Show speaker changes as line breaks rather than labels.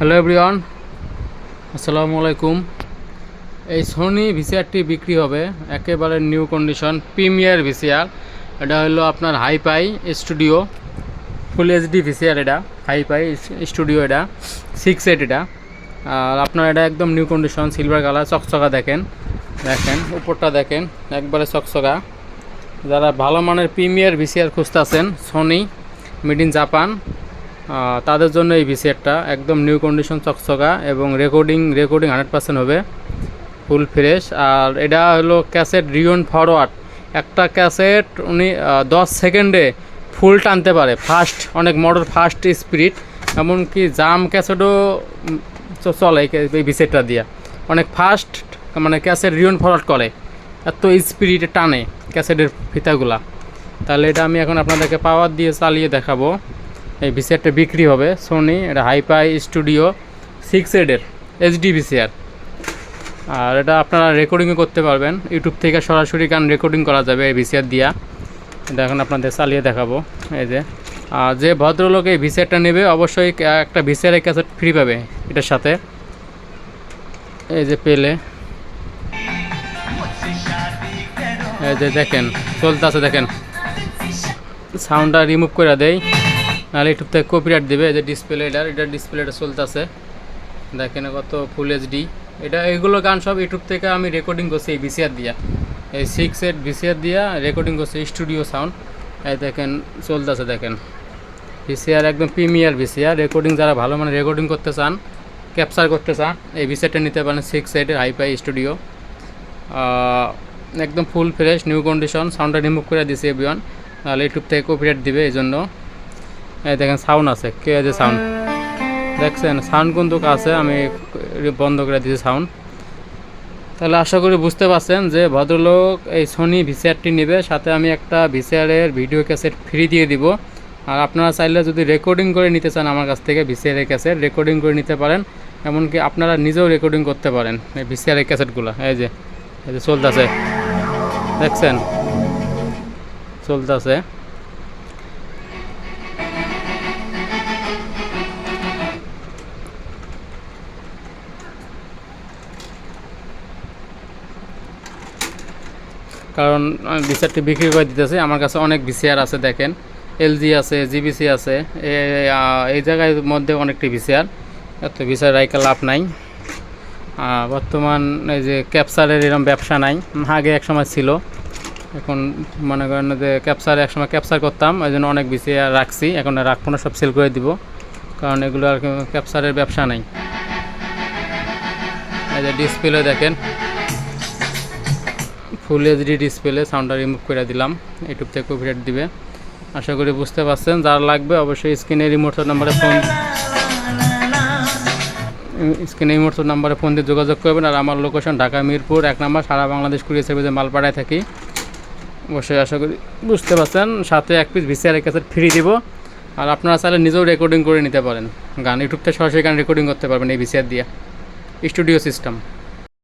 Hello everyone আসসালামু আলাইকুম এই সোনি ভিসিআরটি বিক্রি হবে। একেবারে নিউ কন্ডিশন প্রিমিয়ার ভিসিআর এটা হলো আপনার hifi studio full HD VCR এটা। হাইপাই স্টুডিও এটা সিক্স এইট এটা। আর আপনার এটা একদম নিউ কন্ডিশন সিলভার কালার চকচকা দেখেন। দেখেন, উপরটা দেখেন, একবারে চকচকা। যারা ভালো মানের প্রিমিয়ার ভিসিআর খুঁজতেছেন সোনি মেড ইন জাপান তাদের জন্য এই ভিসিআরটা একদম নিউ কন্ডিশন চকচকা এবং রেকর্ডিং রেকর্ডিং হান্ড্রেড পার্সেন্ট হবে। ফুল ফ্রেশ আর এটা হলো ক্যাসেট রিয়ন ফরওয়ার্ড একটা ক্যাসেট উনি দশ সেকেন্ডে ফুল টানতে পারে। ফাস্ট অনেক মডেল ফাস্ট স্পিরিট এমনকি জাম ক্যাসেটও চলে এই ভিসেটটা দিয়ে। অনেক ফাস্ট মানে ক্যাসেট রিওন ফরওয়ার্ড করে। এত স্পিরিটে টানে ক্যাসেটের ফিতাগুলা। তাহলে এটা আমি এখন আপনাদেরকে পাওয়ার দিয়ে চালিয়ে দেখাবো। এই ভিসিআরটা বিক্রি হবে সোনি এটা হাইপাই স্টুডিও সিক্স এডের এইচডি ভিসিআর আর এটা আপনারা রেকর্ডিংও করতে পারবেন। ইউটিউব থেকে সরাসরি গান রেকর্ডিং করা যাবে এই ভিসিআর দিয়া। এটা এখন আপনাদের চালিয়ে দেখাবো। এই যে, আর যে ভদ্রলোক এই ভিসিআরটা নেবে, অবশ্যই একটা ভিসিআরের ক্যাসেট ফ্রি পাবে এটার সাথে। এই যে পেলে। এই যে দেখেন চলতে আছে দেখেন সাউন্ডটা রিমুভ করে দেই। নাহলে ইউটিউব থেকে কপিরাইট দেবে যে ডিসপ্লে এটার এটা ডিসপ্লেটা চলতেছে। দেখেন কত ফুল এইচডি এটা, এগুলো গান সব ইউটিউব থেকে আমি রেকর্ডিং করছি এই ভিসিআর দিয়া। এই সিক্স এইট ভিসিআর দিয়া রেকর্ডিং করছি স্টুডিও সাউন্ড এই দেখেন, চলতেছে দেখেন। ভিসিআর একদম প্রিমিয়ার ভিসিআর রেকর্ডিং যারা ভালো মানে রেকর্ডিং করতে চান ক্যাপচার করতে চান, এই ভিসিআরটা নিতে পারেন সিক্স এইটের হাইপাই স্টুডিও একদম ফুল ফ্রেশ নিউ কন্ডিশন সাউন্ডটা রিমুভ করে দিছি এভিওয়ান তাহলে ইউটিউব থেকে কপিরাইট দিবে এই জন্য এই দেখেন সাউন্ড আছে। কে আছে সাউন্ড দেখছেন সাউন্ড কিন্তু আছে আমি বন্ধ করে দিয়েছি সাউন্ড তাহলে আশা করি বুঝতে পারছেন যে ভদ্রলোক এই সোনি ভিসিআরটি নেবে, সাথে আমি একটা ভিসিআরের ভিডিও ক্যাসেট ফ্রি দিয়ে দিব। আর আপনারা চাইলে যদি রেকর্ডিং করে নিতে চান আমার কাছ থেকে ভিসিআরের ক্যাসেট রেকর্ডিং করে নিতে পারেন। এমনকি আপনারা নিজেও রেকর্ডিং করতে পারেন এই ভিসিআরের ক্যাসেটগুলো এই যে এই যে চলতেছে। দেখছেন? চলতেছে। কারণ আমি ভিসিআরটি বিক্রি করে দিতেছি। আমার কাছে অনেক ভিসিআর আছে, দেখেন। এলজি আছে, জিবিসি আছে এই জায়গায় মধ্যে অনেকটি ভিসিআর এত ভিসিআর রাইকা লাভ নাই। বর্তমান এই যে ক্যাপচারের এরকম ব্যবসা নাই। আগে এক সময় ছিল। এখন মনে করেন যে ক্যাপচার এক সময় ক্যাপচার করতাম ওই জন্য অনেক ভিসিআর রাখছি। এখন রাখব না, সব সেল করে দিব। কারণ এগুলো আর কি ক্যাপচারের ব্যবসা নাই। এই যে ডিসপ্লে দেখেন। ফুল এইচডি ডিসপ্লে সাউন্ডটা রিমুভ করে দিলাম। ইউটিউব থেকে কপিরাইট দিবে। আশা করি বুঝতে পারছেন। যার লাগবে অবশ্যই স্ক্রিনে রিমোট নাম্বারে ফোন স্ক্রিনে রিমোট নাম্বারে ফোন দিয়ে যোগাযোগ করবেন। আর আমার লোকেশন ঢাকা মিরপুর, এক নাম্বার, সারা বাংলাদেশ কুড়িয়ে সার্ভিসে মাল পাঠায় থাকি। অবশ্যই আশা করি বুঝতে পারছেন। সাথে এক পিস ভিসিআর ক্যাসেট ফ্রি দিব। আর আপনারা চাইলে নিজেও রেকর্ডিং করে নিতে পারেন। গান ইউটিউব থেকে সরাসরি গান রেকর্ডিং করতে পারবেন এই ভিসিআর দিয়ে। Studio system